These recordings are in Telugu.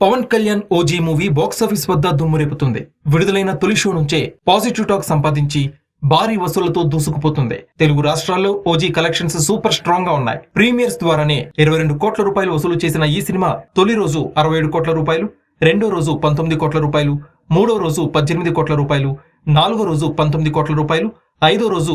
Pawan Kalyan OG movie box office వద్ద దుమ్మురేపుతుంది విడుదలైన తొలి షో నుంచే పాజిటివ్ టాక్ సంపాదించి భారీ వసూళ్ళతో దూసుకుపోతుంది. తెలుగు రాష్ట్రాల్లో ఓజీ కలెక్షన్స్ సూపర్ స్ట్రాంగ్గా ఉన్నాయి. ప్రీమియర్స్ ద్వారానే ఇరవై రెండు కోట్ల రూపాయలు వసూలు చేసిన ఈ సినిమా తొలి రోజు అరవై ఏడు కోట్ల రూపాయలు రెండో రోజు పంతొమ్మిది కోట్ల రూపాయలు మూడో రోజు పద్దెనిమిది కోట్ల రూపాయలు నాలుగో రోజు పంతొమ్మిది కోట్ల రూపాయలు ఐదో రోజు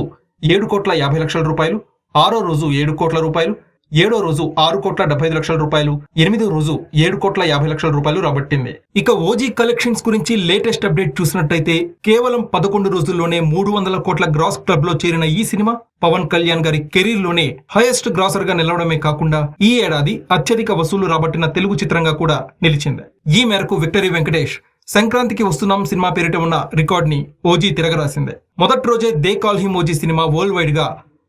ఏడు కోట్ల యాభై లక్షల రూపాయలు ఆరో రోజు ఏడు కోట్ల రూపాయలు ఏడో రోజు ఆరు కోట్ల డెబ్బై ఐదు లక్షల రూపాయలు ఎనిమిదో రోజు ఏడు కోట్ల యాభై లక్షల రూపాయలు రాబట్టింది. ఇక ఓజీ కలెక్షన్స్ గురించి లేటెస్ట్ అప్డేట్ చూసినట్టయితే కేవలం పదకొండు రోజుల్లోనే మూడు వందల కోట్ల గ్రాస్ క్లబ్లో చేరిన ఈ సినిమా పవన్ కళ్యాణ్ గారి కెరీర్లోనే హైయెస్ట్ గ్రాసర్గా నిలవడమే కాకుండా ఈ ఏడాది అత్యధిక వసూలు రాబట్టిన తెలుగు చిత్రంగా కూడా నిలిచింది. ఈ మేరకు విక్టరీ వెంకటేష్ సంక్రాంతికి వస్తున్నాం సినిమా పేరిట ఉన్న రికార్డ్ని ఓజీ తిరగరాసింది. మొదటి రోజే they call him OG cinema world వైడ్గా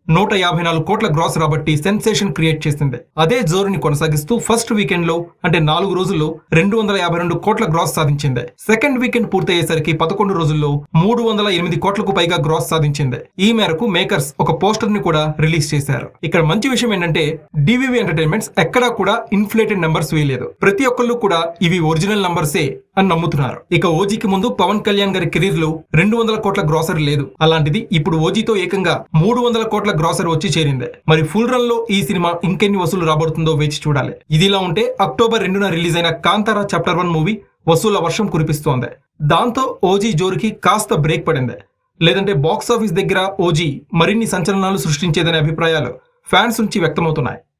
నూట యాభై నాలుగు కోట్ల గ్రాస్ రాబట్టి సెన్సేషన్ క్రియేట్ చేసింది. అదే జోరుని కొనసాగిస్తూ ఫస్ట్ వీకెండ్లో అంటే నాలుగు రోజుల్లో రెండు వందల యాభై రెండు కోట్ల గ్రాస్ సాధించింది. సెకండ్ వీకెండ్ పూర్తయ్యేసరికి పదకొండు రోజుల్లో మూడు వందల ఎనిమిది కోట్లకు పైగా గ్రాస్ సాధించింది. ఈ మేరకు మేకర్స్ ఒక పోస్టర్ని కూడా రిలీజ్ చేశారు. ఇక్కడ మంచి విషయం ఏంటంటే డివివి ఎంటర్టైన్మెంట్స్ ఎక్కడా కూడా ఇన్ఫ్లేటెడ్ నంబర్స్ వేయలేదు. ప్రతి ఒక్కళ్ళు కూడా ఇవి ఒరిజినల్ నంబర్సే. అని నమ్ముతున్నారు. ఇక ఓజీకి ముందు పవన్ కళ్యాణ్ గారి కెరీర్లో రెండు వందల కోట్ల గ్రాసరీ లేదు. అలాంటిది ఇప్పుడు ఓజీతో ఏకంగా మూడు వందల కోట్ల గ్రాసరీ వచ్చి చేరింది. మరి ఫుల్ రన్లో ఈ సినిమా ఇంకెన్ని వసూలు రాబడుతుందో వేచి చూడాలి. ఇదిలా ఉంటే అక్టోబర్ రెండున రిలీజ్ అయిన కాంతారా చాప్టర్ వన్ మూవీ వసూల వర్షం కురిపిస్తోంది. దాంతో ఓజీ జోరుకి కాస్త బ్రేక్ పడింది. లేదంటే బాక్స్ ఆఫీస్ దగ్గర ఓజీ మరిన్ని సంచలనాలు సృష్టించేదనే అభిప్రాయాలు ఫ్యాన్స్ నుంచి వ్యక్తమవుతున్నాయి.